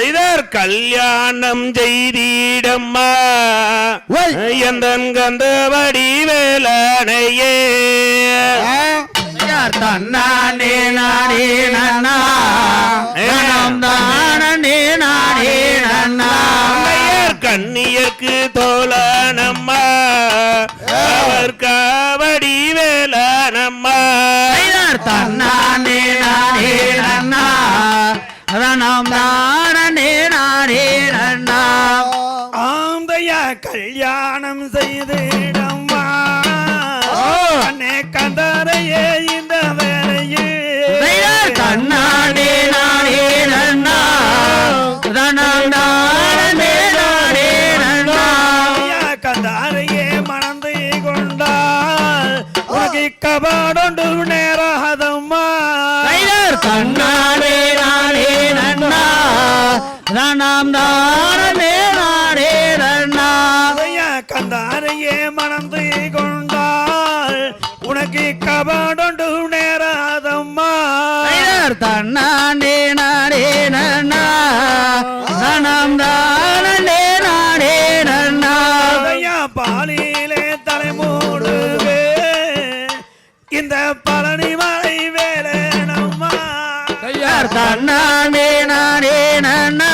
கல்யாணம் செய்திடம்மா. எந்தன் கந்தபடி வேலனையே யார் தன்னானே நானே நன்னா? தானே நானே நன்னா? கண்ணியர்க்கு தோழனம்மா. அவர் காவடி வேலனம்மா. தன்னானே நானே நன்னா? நனம் தானே கல்யாணம் செய்திடம்மா அண்ணே கந்தரையே இந்த வேலையில் தன்னானே நானே நன்னா. நானே கந்தாரையே மணந்து கொண்டால் கபாடொண்டு நேராதம்மா கைலர் கண்ணாடே நாடே நன்னா. ரணம் தானே நேராதம்மா. கைலர் தன்னாண்டே நாடே நன்னா ரணம் தானே நாடே நன்னா ஐயா பாலிலே தலைமூடுவே. இந்த பழனி மலை வேலனம்மா தன்னாண்டே நாடே நன்னா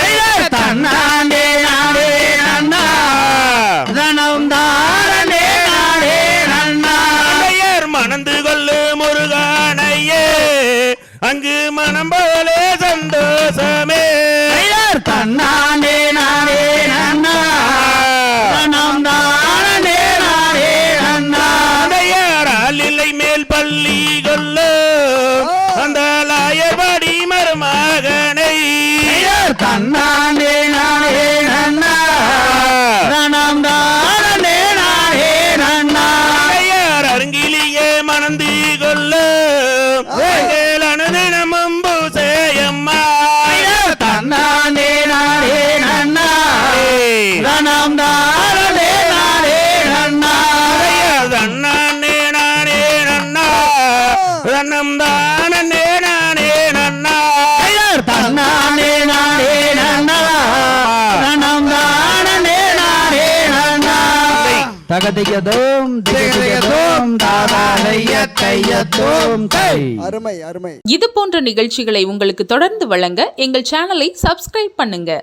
கைலர் தன்னாண்டே நாடே நன்னா. ரணம் தானே நாடே நன்னா. மணந்து கொள்ளு முருகானையே. அங்கு மனம் தன்னம் தானே நானே நன்னா. கைலர் தன்னானே நாடே நன்னா. ரணம் தானே நாடே நன்னா தகதியதோம் திகதியதோம் தாதாதைய கையத்தோம் கை அருமை அருமை. இது போன்ற நிகழ்ச்சிகளை உங்களுக்கு தொடர்ந்து வழங்க எங்கள் சேனலை சப்ஸ்கிரைப் பண்ணுங்க.